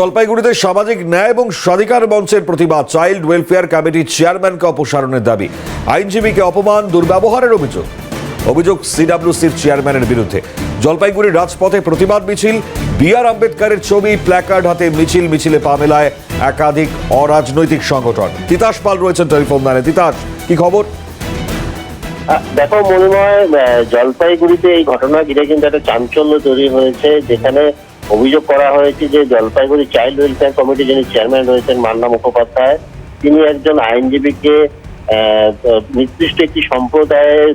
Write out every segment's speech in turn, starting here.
জলপাইগুড়িতে সামাজিক ন্যায় এবং স্বাধিকার মঞ্চের প্রতিবাদ চাইল্ড ওয়েলফেয়ার কমিটির চেয়ারম্যানকে অপসারণের দাবি। আইনজীবীকে অপমান দুর্ব্যবহারের অভিযোগ। অভিযোগ সিডাব্লিউসির চেয়ারম্যানের বিরুদ্ধে। জলপাইগুড়ির রাজপথে প্রতিবাদ মিছিল। বি আর আম্বেদকারের ছবি প্ল্যাকার্ড হাতে মিছিল মিছিলে পা মেলায় একাধিক অরাজনৈতিক সংগঠন। তিতাস পাল রয়েছেন টেলিফোন লাইনে। তিতাস কি খবর? দেখো মনিময় আহ, জলপাইগুড়িতে এই ঘটনা ঘিরে কিন্তু একটা চাঞ্চল্য তৈরি হয়েছে যেখানে অভিযোগ করা হয়েছে যে জলপাইগুড়ি চাইল্ড ওয়েলফেয়ার কমিটি যিনি চেয়ারম্যান রয়েছেন মান্না মুখোপাধ্যায়, তিনি একজন আইনজীবীকে নির্দিষ্ট একটি সম্প্রদায়ের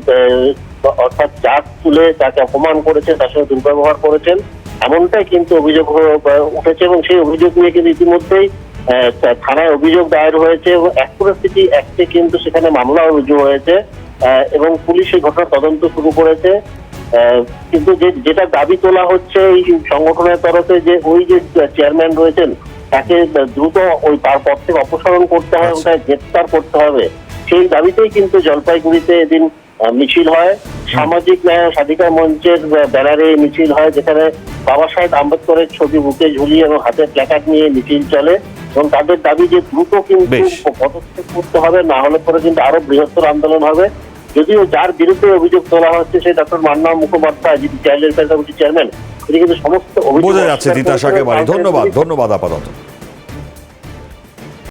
অর্থাৎ জাত তুলে তাকে অপমান করেছেন, তার সঙ্গে দুর্ব্যবহার করেছেন। এমনটাই কিন্তু অভিযোগ উঠেছে এবং সেই অভিযোগ নিয়ে কিন্তু ইতিমধ্যেই থানায় অভিযোগ দায়ের হয়েছে এবং অ্যাকুরেসিটি অ্যাক্টে কিন্তু সেখানে মামলা রুজু হয়েছে এবং পুলিশ এই ঘটনার তদন্ত শুরু করেছে। কিন্তু যে যেটা দাবি তোলা হচ্ছে এই সংগঠনের তরফে যে ওই যে চেয়ারম্যান রয়েছেন তাকে দ্রুত ওই তার পদ থেকে অপসারণ করতে হবে ওটা তাকে গ্রেপ্তার করতে হবে। সেই দাবিতেই কিন্তু জলপাইগুড়িতে এদিন মিছিল হয়। সামাজিক ন্যায় স্বাধিকার মঞ্চের ব্যানারে মিছিল হয় যেখানে বাবা সাহেব আম্বেদকরের ছবি বুকে ঝুলিয়ে এবং হাতে প্ল্যাকার্ড নিয়ে মিছিল চলে এবং তাদের দাবি যে দ্রুত কিন্তু পদক্ষেপ করতে হবে না হলে পরে কিন্তু আরও বৃহত্তর আন্দোলন হবে। যদিও যার বিরুদ্ধে অভিযোগ তোলা হচ্ছে সেই ডক্টর মান্না মুখোপাধ্যায় যিনি চাইল্ড ওয়েলফেয়ার কমিটির চেয়ারম্যান তিনি কিন্তু সমস্ত অভিযোগ বোঝা যাচ্ছে ধন্যবাদ ধন্যবাদ আপাতত।